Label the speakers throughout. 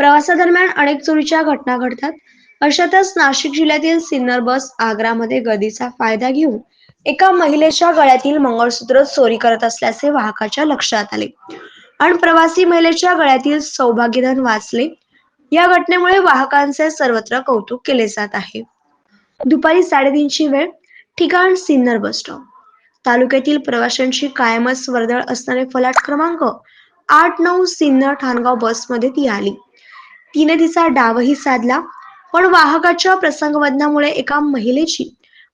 Speaker 1: प्रवासादरम्यान अनेक चोरीच्या घटना घडतात. अशातच नाशिक जिल्ह्यातील सिन्नर बस आग्रामध्ये गदीचा फायदा घेऊन एका महिलेच्या गळ्यातील मंगळसूत्र चोरी करत असल्याचे वाहकाच्या लक्षात आले. आणि प्रवासी महिलेच्या गळ्यातील सौभाग्यधन वाचले. या घटनेमुळे वाहकांचे सर्वत्र कौतुक केले जात आहे. दुपारी साडेतीनची वेळ ठिकाण सिन्नर बस स्टॉप. तालुक्यातील प्रवाशांची कायमच वर्दळ असणारे फलाट क्रमांक आठ नऊ सिन्नर ठाणगाव बसमध्ये ती आली. तिने तिचा डावही साधला. पण वाहकाच्या प्रसंगवदनामुळे एका महिलेची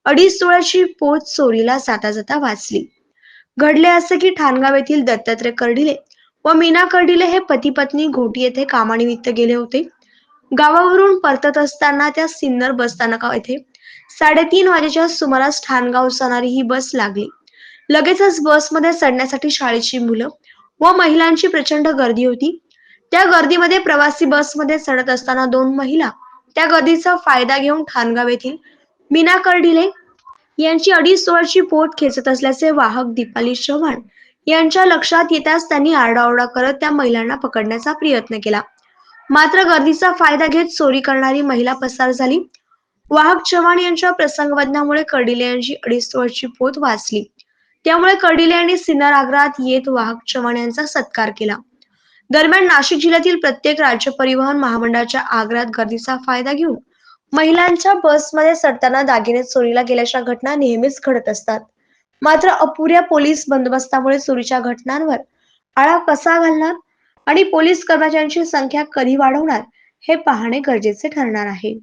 Speaker 1: अडीच तोळ्याची पोत चोरीला जाता जाता वाचली. घडले असे की ठाणगाव येथील दत्तात्रय कर्डिले व मीना कर्डिले हे पती पत्नी घोटी येथे कामानिमित्त गेले होते. गावावरून परतत असताना त्या सिन्नर बसस्थानका येथे साडेतीन वाजेच्या सुमारास ठाणगाव जाणारी ही बस लागली. लगेचच बसमध्ये चढण्यासाठी शाळेची मुलं व महिलांची प्रचंड गर्दी होती. त्या गर्दीमध्ये प्रवासी बसमध्ये चढत असताना दोन महिला त्या गर्दीचा फायदा घेऊन खानगाव येथील मीना कर्डिले यांची अडीच वर्षी पोत खेचत असल्याचे वाहक दीपाली चव्हाण यांच्या लक्षात येताच त्यांनी आरडाओरडा करत त्या महिलांना पकडण्याचा प्रयत्न केला. मात्र गर्दीचा फायदा घेत चोरी करणारी महिला पसार झाली. वाहक चव्हाण यांच्या प्रसंगवदनामुळे कर्डिले यांची अडीच वर्षी पोत वाचली. त्यामुळे कर्डिले यांनी सिन्नर आग्रात येत वाहक चव्हाण यांचा सत्कार केला. दरम्यान नाशिक जिल्ह्यातील प्रत्येक राज्य परिवहन महामंडळाच्या आग्रात गर्दीचा फायदा घेऊन महिलांच्या बसमध्ये सरताना दागिने चोरीला गेल्याच्या घटना नेहमीच घडत असतात. मात्र अपुऱ्या पोलीस बंदोबस्तामुळे चोरीच्या घटनांवर आळा कसा घालणार आणि पोलीस कर्मचाऱ्यांची संख्या कधी वाढवणार हे पाहणे गरजेचे ठरणार आहे.